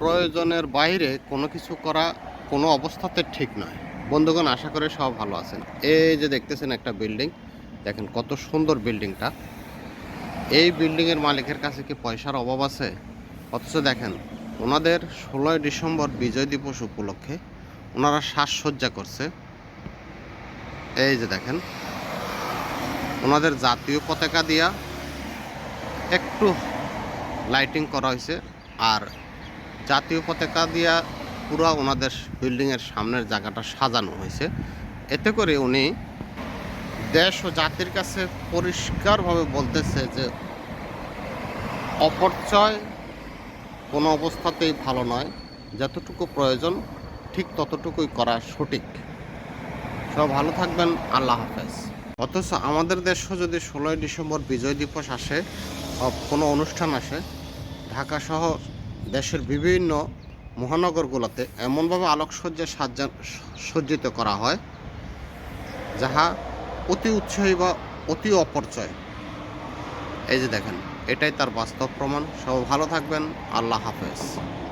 প্রয়োজনের বাইরে কোনো কিছু করা কোনো অবস্থাতে ঠিক নয়। বন্ধুগণ, আশা করে সব ভালো আছেন। এই যে দেখতেছেন একটা বিল্ডিং, দেখেন কত সুন্দর বিল্ডিংটা। এই বিল্ডিংয়ের মালিকের কাছে কি পয়সার অভাব আছে? অথচ দেখেন, ওনাদের ষোলোই ডিসেম্বর বিজয় দিবস উপলক্ষে ওনারা সাজসজ্জা করছে। এই যে দেখেন, ওনাদের জাতীয় পতাকা দিয়া একটু লাইটিং করা হয়েছে। আর জাতীয় পতাকা দিয়া পুরো ওনাদের বিল্ডিংয়ের সামনের জায়গাটা সাজানো হয়েছে। এতে করে উনি দেশ ও জাতির কাছে পরিষ্কারভাবে বলতেছে যে অপচয় কোনো অবস্থাতেই ভালো নয়, যতটুকু প্রয়োজন ঠিক ততটুকুই করা সঠিক। সব ভালো থাকবেন, আল্লাহ হাফেজ। অথচ আমাদের দেশও যদি ষোলোই ডিসেম্বর বিজয় দিবস আসে কোনো অনুষ্ঠান আসে, ঢাকা সহ দেশের বিভিন্ন মহানগরগুলোতে এমনভাবে আলোকসজ্জা সাজ্জা, সজ্জিত করা হয়, যাহা অতি উৎসাহী বা অতি অপরচয়। এই যে দেখেন, এটাই তার বাস্তব প্রমাণ। সব ভালো থাকবেন। আল্লাহ হাফেজ।